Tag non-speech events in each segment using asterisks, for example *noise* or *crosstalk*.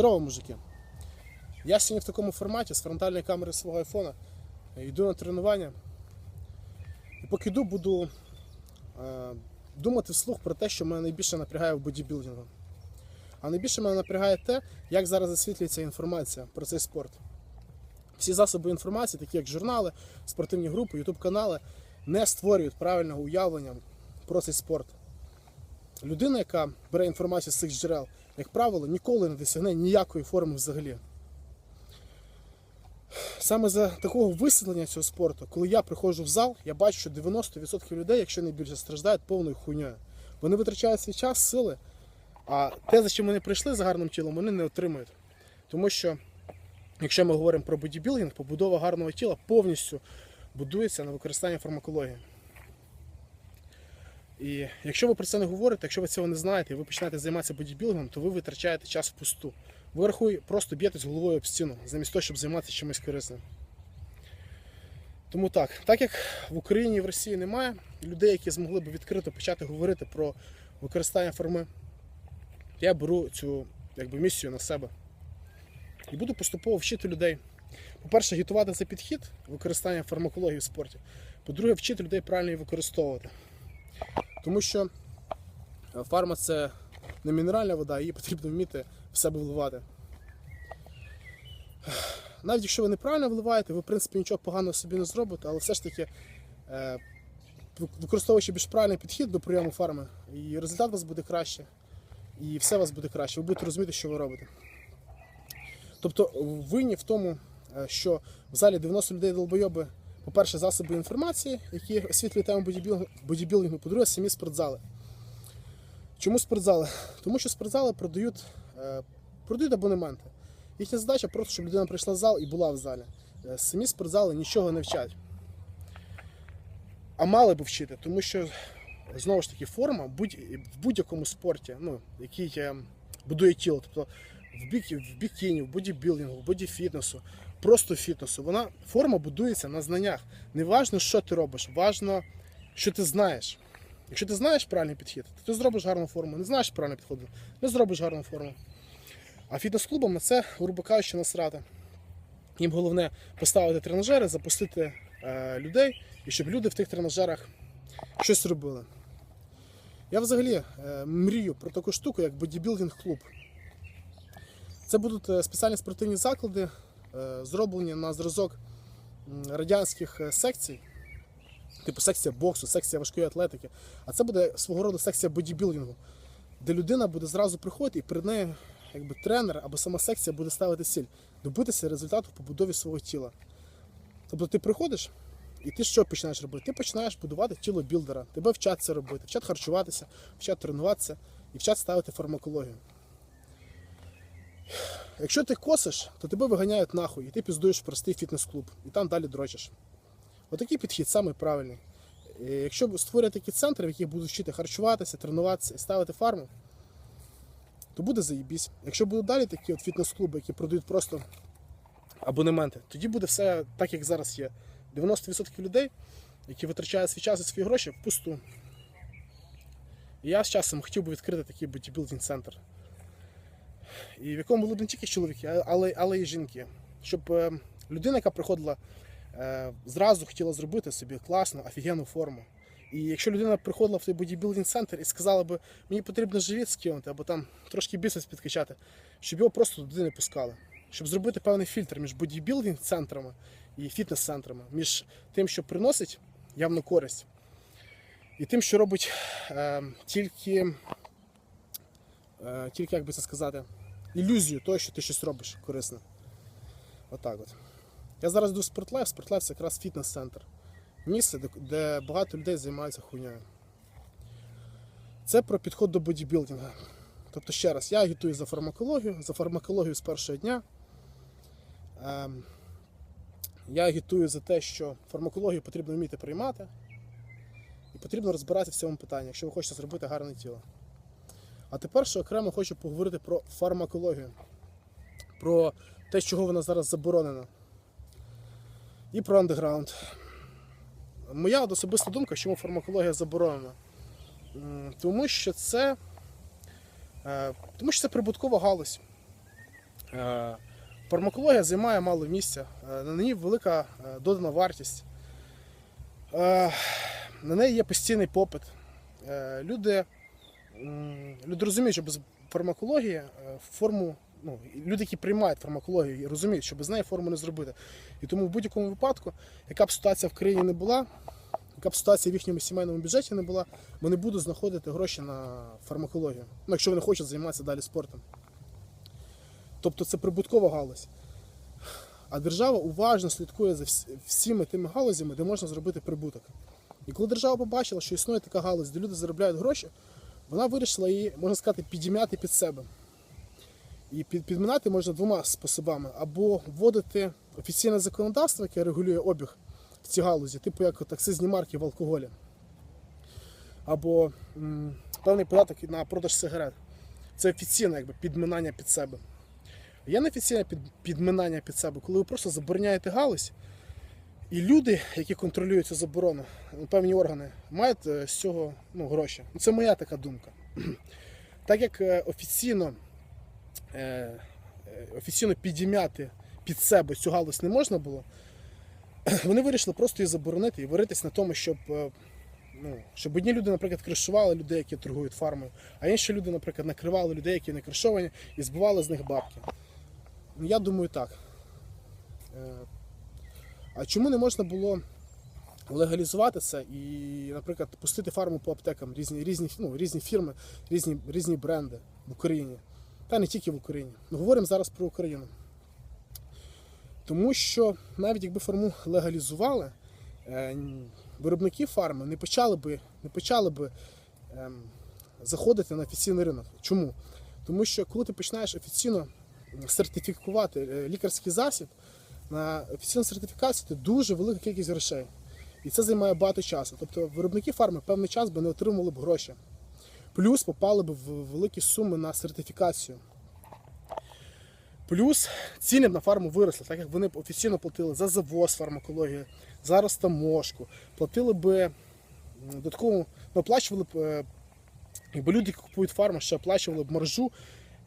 Здорово, мужики. Я сьогодні в такому форматі з фронтальної камери свого айфона йду на тренування. І поки йду, буду е, думати вслух про те, що мене найбільше напрягає в бодібілдингу. А найбільше мене напрягає те, як зараз засвітлюється інформація про цей спорт. Всі засоби інформації, такі як журнали, спортивні групи, ютуб канали, не створюють правильного уявлення про цей спорт. Людина, яка бере інформацію з цих джерел, як правило, ніколи не досягне ніякої форми взагалі. Саме за такого висвітлення цього спорту, коли я приходжу в зал, я бачу, що 90% людей, якщо не більше, страждають повною хуйньою. Вони витрачають свій час, сили, а те, за чим вони прийшли за гарним тілом, вони не отримують. Тому що, якщо ми говоримо про бодібілдинг, побудова гарного тіла повністю будується на використанні фармакології. І якщо ви про це не говорите, якщо ви цього не знаєте, і ви починаєте займатися бодібілдингом, то ви витрачаєте час впусту. Ви рахуй, просто б'єтесь головою об стіну, замість того, щоб займатися чимось корисним. Тому так, так як в Україні і в Росії немає людей, які змогли б відкрито почати говорити про використання форми, я беру цю якби, місію на себе. І буду поступово вчити людей. По-перше, агітувати за підхід використання фармакології в спорті. По-друге, вчити людей правильно її використовувати. Тому що е, фарма це не мінеральна вода, її потрібно вміти в себе вливати. Навіть якщо ви неправильно вливаєте, ви в принципі нічого поганого собі не зробите, але все ж таки, е, використовуючи більш правильний підхід до прийому фарми, і результат у вас буде краще, і все у вас буде краще. Ви будете розуміти, що ви робите. Тобто винні в тому, е, що в залі 90 людей долбойоби, по-перше, засоби інформації, які освітлюють тему бодібілдингу, по-друге, самі спортзали. Чому спортзали? Тому що спортзали продають, е, продають абонементи. Їхня задача просто, щоб людина прийшла в зал і була в залі. Е, Самі спортзали нічого не вчать. А мали би вчити, тому що знову ж таки форма в будь-якому спорті, ну, який будує тіло, тобто в, в бікіні, в бодібілдингу, в бодіфітнесу, просто фітнесу, вона форма будується на знаннях. Не важно, що ти робиш, важно, що ти знаєш. Якщо ти знаєш правильний підхід, то ти зробиш гарну форму. Не знаєш правильний підхід, не зробиш гарну форму. А фітнес-клубам на це, грубо кажучи, насрати. Їм головне поставити тренажери, запустити е, людей, і щоб люди в тих тренажерах щось робили. Я взагалі е, мрію про таку штуку, як бодібілдинг-клуб. Це будуть е, спеціальні спортивні заклади, зроблені на зразок радянських е, секцій, типу секція боксу, секція важкої атлетики. А це буде свого роду секція бодібілдингу, де людина буде зразу приходити і перед нею якби, тренер або сама секція буде ставити ціль добитися результату в побудові свого тіла. Тобто ти приходиш і ти що починаєш робити? Ти починаєш будувати тіло білдера. Тебе вчать це робити, вчать харчуватися, вчать тренуватися і вчать ставити фармакологію. Якщо ти косиш, то тебе виганяють нахуй, і ти піздуєш в простий фітнес-клуб, і там далі дрочиш. Отакий підхід самий правильний. І Якщо створювати такі центри, в яких будуть вчити харчуватися, тренуватися і ставити фарму, то буде заєбісь. Якщо будуть далі такі от фітнес-клуби, які продають просто абонементи, тоді буде все так, як зараз є. 90% людей, які витрачають свій час і свої гроші, впусту. І я з часом хотів би відкрити такий бодібілдинг центр. І в якому були б не тільки чоловіки, але, але і жінки. Щоб е, людина, яка приходила, е, зразу хотіла зробити собі класну, офігенну форму. І якщо людина приходила в той бодібілдинг центр і сказала би, мені потрібно живіт скинути, або там трошки біцепс підкачати, щоб його просто туди не пускали. Щоб зробити певний фільтр між бодібілдинг центрами і фітнес-центрами, між тим, що приносить явну користь, і тим, що робить е, тільки, е, тільки, як би це сказати, ілюзію того, що ти щось робиш корисне. Отак от. Я зараз йду в спортлайф, спортлайф це якраз фітнес-центр. Місце, де, багато людей займаються хуйнею. Це про підход до бодібілдинга. Тобто, ще раз, я агітую за фармакологію, за фармакологію з першого дня. Ем, я агітую за те, що фармакологію потрібно вміти приймати. І потрібно розбиратися в цьому питанні, якщо ви хочете зробити гарне тіло. А тепер ще окремо хочу поговорити про фармакологію, про те, чого вона зараз заборонена. І про андеграунд. Моя особиста думка, чому фармакологія заборонена. Тому що це, е, тому що це прибуткова галузь. Е, Фармакологія займає мало місця, е, на ній велика додана вартість. На неї є постійний попит. Люди, люди розуміють, що без фармакології е, форму, ну, люди, які приймають фармакологію, і розуміють, що без неї форму не зробити. І тому в будь-якому випадку, яка б ситуація в країні не була, яка б ситуація в їхньому сімейному бюджеті не була, вони будуть знаходити гроші на фармакологію. Ну, якщо вони хочуть займатися далі спортом. Тобто це прибуткова галузь. А держава уважно слідкує за всіми тими галузями, де можна зробити прибуток. І коли держава побачила, що існує така галузь, де люди заробляють гроші, вона вирішила її, можна сказати, підім'яти під себе. І під, підминати можна двома способами: або вводити офіційне законодавство, яке регулює обіг в цій галузі, типу як от акцизні марки в алкоголі, або м, певний податок на продаж сигарет. Це офіційне якби, підминання під себе. Є неофіційне під, підминання під себе, коли ви просто забороняєте галузь, і люди, які контролюють цю заборону, ну, певні органи, мають е, з цього ну, гроші. Ну, Це моя така думка. *clears throat* Так як е, офіційно, е, офіційно підім'яти під себе цю галузь не можна було, *clears throat* вони вирішили просто її заборонити і варитись на тому, щоб, ну, щоб одні люди, наприклад, кришували людей, які торгують фармою, а інші люди, наприклад, накривали людей, які не кришовані, і збивали з них бабки. Ну, Я думаю так. А чому не можна було легалізувати це і, наприклад, пустити фарму по аптекам, різні, різні, ну, різні фірми, різні, різні бренди в Україні. Та не тільки в Україні. Ми говоримо зараз про Україну. Тому що навіть якби фарму легалізували, е, виробники фарми не почали би, не почали би ем, заходити на офіційний ринок. Чому? Тому що коли ти починаєш офіційно сертифікувати е, лікарський засіб, на офіційну сертифікацію це дуже велика кількість грошей. І це займає багато часу. Тобто виробники фарми певний час би не отримували б гроші. Плюс попали б в великі суми на сертифікацію. Плюс ціни б на фарму виросли, так як вони б офіційно платили за завоз фармакології, за розтаможку, платили би м, додатково, ну, оплачували б, е, якби люди, які купують фарму, ще оплачували б маржу,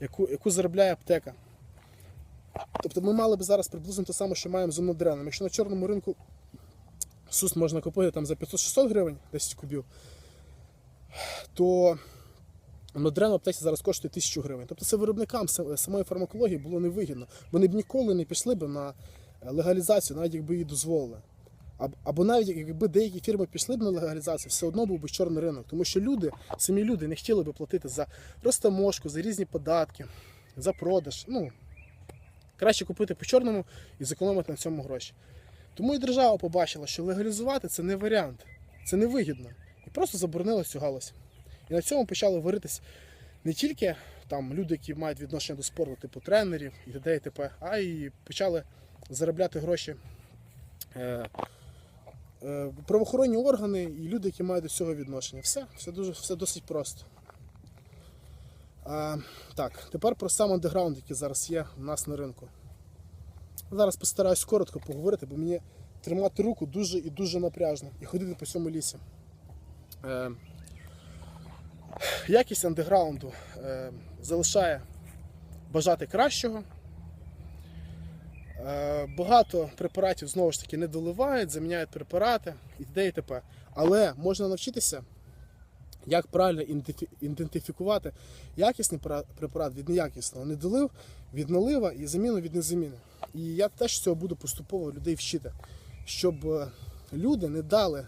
яку, яку заробляє аптека. Тобто ми мали б зараз приблизно те саме, що маємо з однодреном. Якщо на чорному ринку сус можна купити там за 500-600 гривень, 10 кубів, то однодрен в аптеці зараз коштує 1000 гривень. Тобто це виробникам самої фармакології було невигідно. Вони б ніколи не пішли б на е, легалізацію, навіть якби її дозволили. Або навіть якби деякі фірми пішли б на легалізацію, все одно був би чорний ринок, тому що люди, самі люди не хотіли б платити за розтаможку, за різні податки, за продаж. Ну, краще купити по чорному і зекономити на цьому гроші. Тому і держава побачила, що легалізувати це не варіант, це не вигідно. І просто заборонила цю галузь. І на цьому почали варитись не тільки там люди, які мають відношення до спорту, типу тренерів і т.д. і т.п., а й почали заробляти гроші е, е, правоохоронні органи і люди, які мають до цього відношення. Все, все дуже все досить просто. А, так, тепер про сам андеграунд, який зараз є у нас на ринку. Зараз постараюсь коротко поговорити, бо мені тримати руку дуже і дуже напряжно і ходити по цьому лісі. Е, якість андеграунду е, залишає бажати кращого. Е, багато препаратів знову ж таки не доливають, заміняють препарати і т.д. і т.п. Але можна навчитися, як правильно ідентифікувати якісний препарат від неякісного, недолив від налива і заміну від незаміни. І я теж цього буду поступово людей вчити, щоб е, люди не дали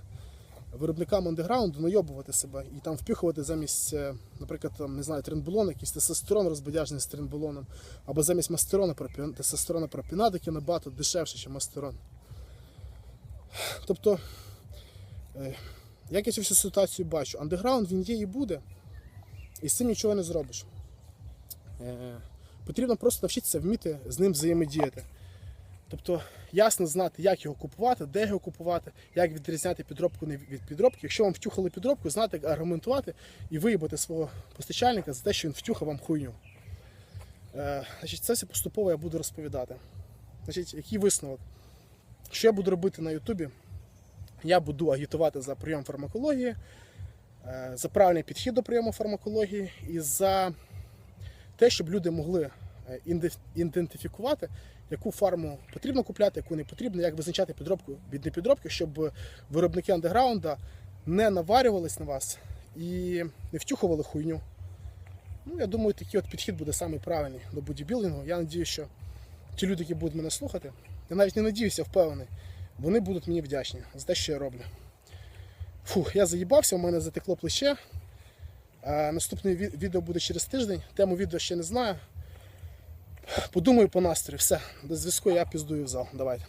виробникам андеграунду найобувати себе і там впіхувати замість, е, наприклад, там, не знаю, тренбулон, якийсь тестостерон розбодяжений з тренбулоном, або замість мастерона тестостерона пропінат, який набагато дешевше, ніж мастерон. Тобто, е, як я цю всю ситуацію бачу, андеграунд він є і буде, і з цим нічого не зробиш. Е, Потрібно просто навчитися вміти з ним взаємодіяти. Тобто ясно знати, як його купувати, де його купувати, як відрізняти підробку від підробки. Якщо вам втюхали підробку, знати, як аргументувати і виїбати свого постачальника за те, що він втюхав вам хуйню. Е, значить, це все поступово я буду розповідати. Значить, який висновок? Що я буду робити на Ютубі? Я буду агітувати за прийом фармакології, е, за правильний підхід до прийому фармакології і за те, щоб люди могли е, ідентифікувати, яку фарму потрібно купляти, яку не потрібно, як визначати підробку від непідробки, щоб виробники андеграунда не наварювались на вас і не втюхували хуйню. Ну, я думаю, такий от підхід буде самий правильний до бодібілдингу. Я надію, що ті люди, які будуть мене слухати, я навіть не надіюся, впевнений, вони будуть мені вдячні за те, що я роблю. Фух, я заїбався, у мене затекло плече. Наступне відео буде через тиждень. Тему відео ще не знаю. Подумаю по настрою. Все, до зв'язку я піздую в зал. Давайте.